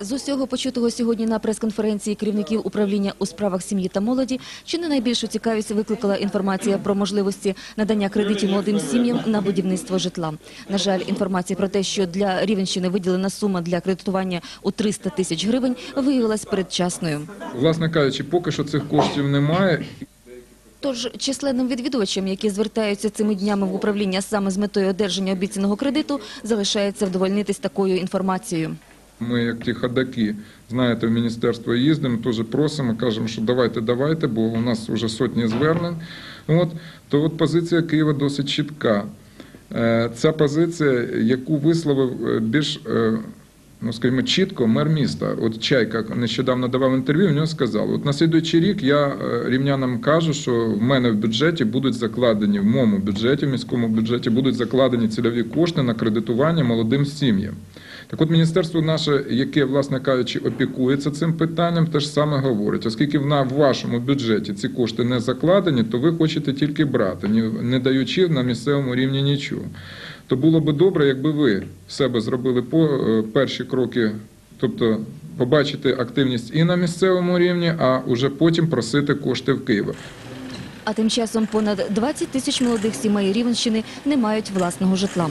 З усього почутого сьогодні на прес-конференції керівників управління у справах сім'ї та молоді чи не найбільшу цікавість викликала інформація про можливості надання кредитів молодим сім'ям на будівництво житла. На жаль, інформація про те, що для Рівенщини виділена сума для кредитування у 300 тисяч гривень, виявилась передчасною. Власне кажучи, поки що цих коштів немає. Тож численним відвідувачам, які звертаються цими днями в управління саме з метою одержання обіцяного кредиту, залишається вдовольнитись такою інформацією. Ми, як ті ходаки, знаєте, в міністерство їздимо, теж просимо, кажемо, що давайте, давайте, бо у нас вже сотні звернень. От, то от позиція Києва досить чітка. Е, Ця позиція, яку висловив е, більш, е, ну скажімо, чітко мер міста. От Чайка нещодавно давав інтерв'ю, в нього сказав, от на слідуючий рік я е, рівнянам кажу, що в мене в бюджеті будуть закладені, в моєму бюджеті, в міському бюджеті будуть закладені цільові кошти на кредитування молодим сім'ям. Так от міністерство наше, яке, власне кажучи, опікується цим питанням, теж саме говорить, оскільки на- вашому бюджеті ці кошти не закладені, то ви хочете тільки брати, не даючи на місцевому рівні нічого. То було би добре, якби ви в себе зробили е, перші кроки, тобто побачити активність і на місцевому рівні, а уже потім просити кошти в Києві. А тим часом понад 20 тисяч молодих сімей Рівенщини не мають власного житла.